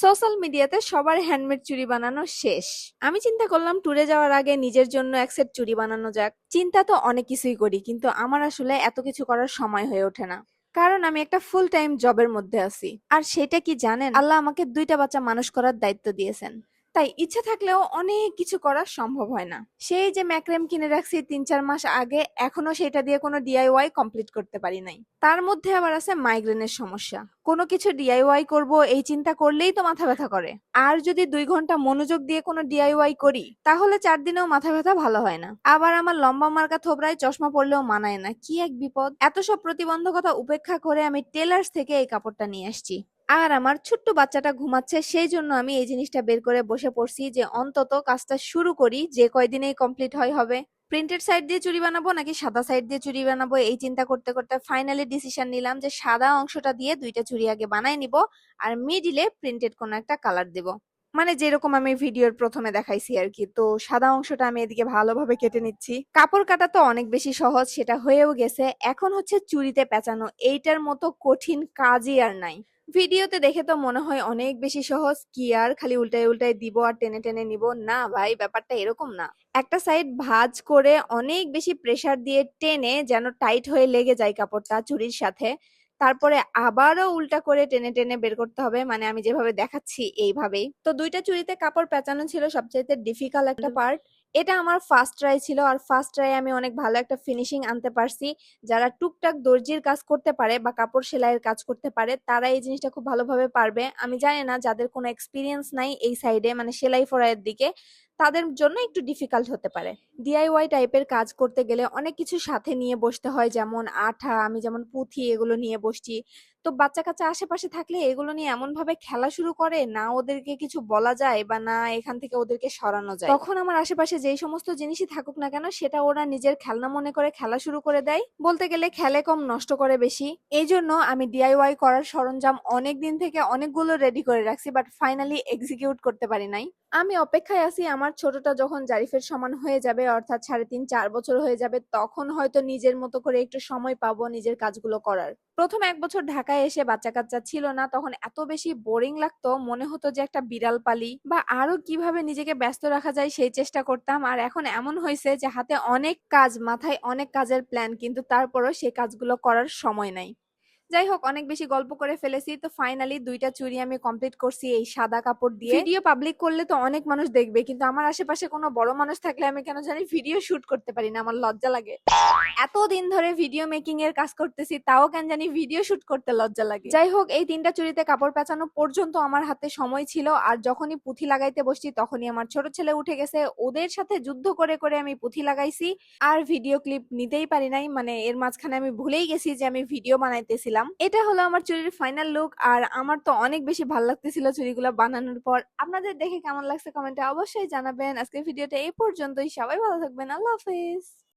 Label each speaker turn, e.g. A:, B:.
A: Social মিডিয়াতে সবার handmade চুড়ি বানানো শেষ। আমি চিন্তা করলাম ট্যুরে যাওয়ার আগে নিজের জন্য এক সেট চুড়ি বানানো যাক। চিন্তা তো অনেক কিছুই করি, কিন্তু আমার আসলে এত কিছু করার সময় হয়ে ওঠে না। কারণ আমি একটা ফুল টাইম জবের মধ্যে আছি। আর সেটা কি জানেন? আল্লাহ আমাকে দুইটা বাচ্চা মানুষ করার দায়িত্ব দিয়েছেন। তাই ইচ্ছে থাকলেও অনেক কিছু করা সম্ভব হয় না। সেই যে ম্যাক্রেম কিনে রাখছি তিন চার মাস আগে, এখনও সেটা দিয়ে কোনো ডিআইওয়াই কমপ্লিট করতে পারি নাই। তার মধ্যে আবার আছে মাইগ্রেনের সমস্যা। কোনো কিছু ডিআইওয়াই করব, এই চিন্তা করলেই তো মাথা ব্যথা করে। আর যদি দুই ঘণ্টা মনোযোগ দিয়ে কোনো ডিআইওয়াই করি, তাহলে চার দিনেও মাথা ব্যথা ভালো হয় না। আবার আমার লম্বা মার্কা থোবরায় চশমা পরলেও মানায় না। কি এক বিপদ। এত সব প্রতিবন্ধকতা উপেক্ষা করে আমি টেলার্স থেকে এই কাপড়টা নিয়ে আসছি। আর আমার ছোট্ট বাচ্চাটা ঘুমাচ্ছে, সেই জন্য আমি এই জিনিসটা বের করে বসে পড়ছি যে অন্তত কাজটা শুরু করি, যে কয়দিনেই কমপ্লিট হয় হবে। প্রিন্টেড সাইড দিয়ে চুড়ি বানাবো নাকি সাদা সাইড দিয়ে চুড়ি বানাবো, এই চিন্তা করতে করতে ফাইনালি ডিসিশন নিলাম যে সাদা অংশটা দিয়ে দুইটা চুড়ি আগে বানাই নিব আর মিডিলে প্রিন্টেড কোনো একটা কালার দেব। মানে যেরকম আমি ভিডিওর প্রথমে দেখাইছি আর কি, তো সাদা অংশটা আমি এদিকে ভালোভাবে কেটে নিচ্ছি। কাপড় কাটা তো অনেক বেশি সহজ, সেটা হয়েও গেছে। এখন হচ্ছে চুড়িতে পেঁচানো, এইটার মতো কঠিন কাজই আর নাই। ভিডিওতে দেখে তো মনে হয় অনেক বেশি সহজ। কি আর খালি উল্টায় উল্টায় দিব আর টেনে টেনে নিব? না ভাই ব্যাপারটা এরকম না। একটা সাইড ভাঁজ করে অনেক বেশি প্রেসার দিয়ে টেনে যেন টাইট হয়ে লেগে যায় কাপড়টা চুরির সাথে। তারপরে আবারও উল্টা করে টেনে টেনে বের করতে হবে। মানে আমি যেভাবে দেখাচ্ছি এইভাবেই। তো দুইটা চুরিতে কাপড় পেঁচানো ছিল সবচাইতে ডিফিকাল্ট একটা পার্ট এটা আমার ফার্স্ট ট্রাই ছিল আর ফার্স্ট ট্রাই আমি অনেক ভালো একটা ফিনিশিং আনতে পারছি। যারা টুকটাক দর্জির কাজ করতে পারে বা কাপড় সেলাইয়ের কাজ করতে পারে, তারা এই জিনিসটা খুব ভালোভাবে পারবে। আমি জানি না যাদের কোনো এক্সপিরিয়েন্স নাই এই সাইডে মানে সেলাই ফড়াইয়ের দিকে, তাদের জন্য একটু ডিফিকাল্ট হতে পারে। ডিআইওয়াই টাইপের কাজ করতে গেলে অনেক কিছু সাথে নিয়ে বসতে হয়, যেমন আঠা, আমি যেমন পুঁথি এগুলো নিয়ে বসছি। তো বাচ্চা কাচ্চা আশেপাশে থাকলে এগুলো নিয়ে এমন ভাবে খেলা শুরু করে, না ওদেরকে কিছু বলা যায় বা না এখান থেকে ওদেরকে সরানো যায়? তখন আমার আশেপাশে যেই সমস্ত জিনিসই থাকুক না কেন, সেটা ওরা নিজের খেলনা মনে করে খেলা শুরু করে দেয়। বলতে গেলে খেলে কম, নষ্ট করে বেশি। এই জন্য আমি ডিআইওয়াই করার সরঞ্জাম অনেক দিন থেকে অনেকগুলো রেডি করে রাখছি বাট ফাইনালি এক্সিকিউট করতে পারি নাই। আমি অপেক্ষায় আছি, আমার ছোটটা যখন জারিফের সমান হয়ে যাবে, অর্থাৎ সাড়ে তিন, চার বছর হয়ে যাবে, তখন হয়তো নিজের মতো করে একটু সময় পাবো নিজের কাজগুলো করার। প্রথম এক বছর ঢাকায় এসে বাচ্চা কাচ্চা ছিল না, তখন এত বেশি বোরিং লাগতো, মনে হতো যে একটা বিড়াল পালি বা আরও কীভাবে নিজেকে ব্যস্ত রাখা যায় সেই চেষ্টা করতাম। আর এখন এমন হয়েছে যে হাতে অনেক কাজ, মাথায় অনেক কাজের প্ল্যান কিন্তু তারপরও সেই কাজগুলো করার সময় নাই। যাই হোক অনেক বেশি গল্প করে ফেলেছি। তো ফাইনালি দুইটা চুড়ি আমি কমপ্লিট করছি এই সাদা কাপড় দিয়ে। ভিডিও পাবলিক করলে তো অনেক মানুষ দেখবে কিন্তু আমার আশেপাশে কোনো বড় মানুষ থাকলে আমি কেন জানি ভিডিও শুট করতে পারি না আমার লজ্জা লাগে। এতদিন ধরে ভিডিও মেকিং এর কাজ করতেছি তাও কেন জানি ভিডিও শুট করতে লজ্জা লাগে। যাই হোক এই তিনটা চুড়িতে কাপড় পেঁচানো পর্যন্ত আমার হাতে সময় ছিল আর যখনই পুঁথি লাগাইতে বসছি তখনই আমার ছোট ছেলে উঠে গেছে। ওদের সাথে যুদ্ধ করে করে আমি পুঁথি লাগাইছি আর ভিডিও ক্লিপ নিতেই পারি নাই। মানে এর মাঝখানে আমি ভুলেই গেছি যে আমি ভিডিও বানাইতেছিলাম। এটা হলো আমার চুরির ফাইনাল লুক আর আমার তো অনেক বেশি ভালো লাগতেছিল চুরিগুলো বানানোর পর। আপনাদের দেখে কেমন লাগছে কমেন্টে অবশ্যই জানাবেন। আজকের ভিডিওটা এই পর্যন্তই। সবাই ভালো থাকবেন। আল্লাহ হাফেজ।